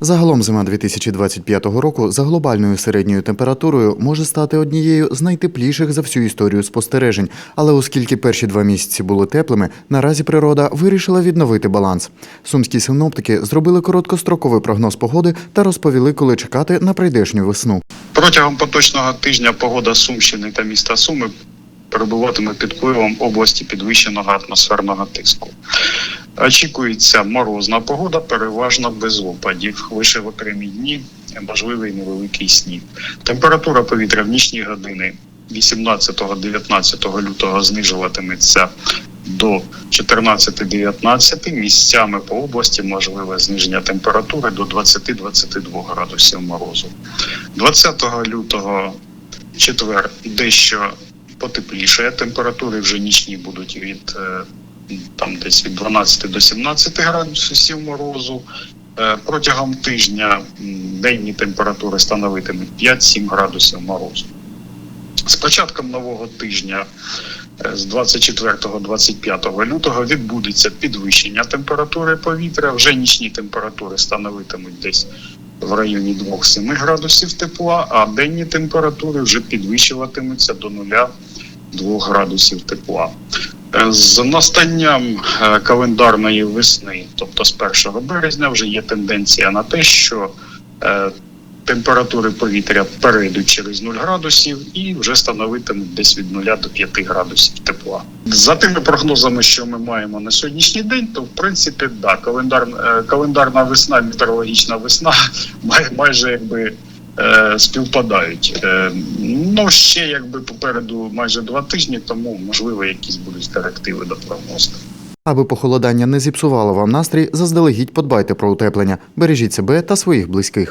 Загалом зима 2025 року за глобальною середньою температурою може стати однією з найтепліших за всю історію спостережень. Але оскільки перші два місяці були теплими, наразі природа вирішила відновити баланс. Сумські синоптики зробили короткостроковий прогноз погоди та розповіли, коли чекати на прийдешню весну. Протягом поточного тижня погода Сумщини та міста Суми перебуватиме під впливом області підвищеного атмосферного тиску. Очікується морозна погода, переважно без опадів. Лише в окремі дні можливий невеликий сніг. Температура повітря в нічні години 18-19 лютого знижуватиметься до 14-19. Місцями по області можливе зниження температури до 20-22 градусів морозу. 20 лютого четвер дещо потепліше. Температури вже нічні будуть від е, там десь від 12 до 17 градусів морозу. Е, Протягом тижня денні температури становитимуть 5-7 градусів морозу. З початком нового тижня, е, з 24-25 лютого, відбудеться підвищення температури повітря. Вже нічні температури становитимуть десь в районі 2-7 градусів тепла, а денні температури вже підвищуватимуться до 0-2 градусів тепла. Е, З настанням е, календарної весни, тобто з 1 березня, вже є тенденція на те, що е, температури повітря перейдуть через 0 градусів і вже становитимуть десь від 0 до 5 градусів тепла. За тими прогнозами, що ми маємо на сьогоднішній день, то в принципі да, календар, календарна весна, метеорологічна весна май, майже якби. Е, Співпадають. Е, Ну ще якби попереду майже два тижні, тому можливо якісь будуть корективи до прогнозу. Аби похолодання не зіпсувало вам настрій, заздалегідь подбайте про утеплення, бережіть себе та своїх близьких.